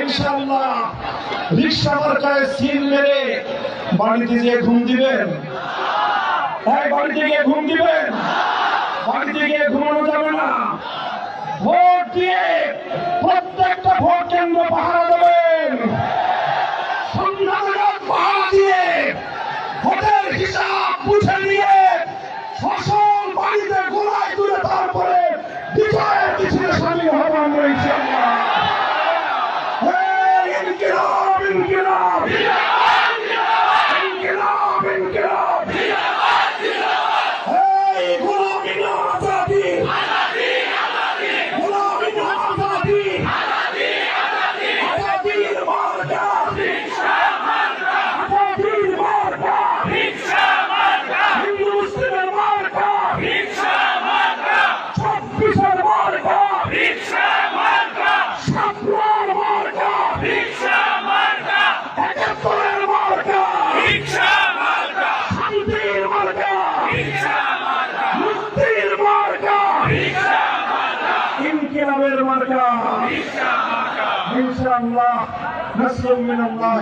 ইনশাআল্লাহ রিক্সা মার্কায় সিল মেরে বাড়িতে গিয়ে ঘুম দিবেন। হ্যাঁ বাড়িতে গিয়ে ঘুম দিবেন? বাড়িতে গিয়ে ঘুমানো যাবে না। ভোট দিয়ে প্রত্যেকটা ভোট কেন্দ্র পাহারা দেবেন। সন্ধ্যা Viva! ইনকিলাবের মার্কা ইনশাআল্লাহ নাসরুম মিনাল্লাহ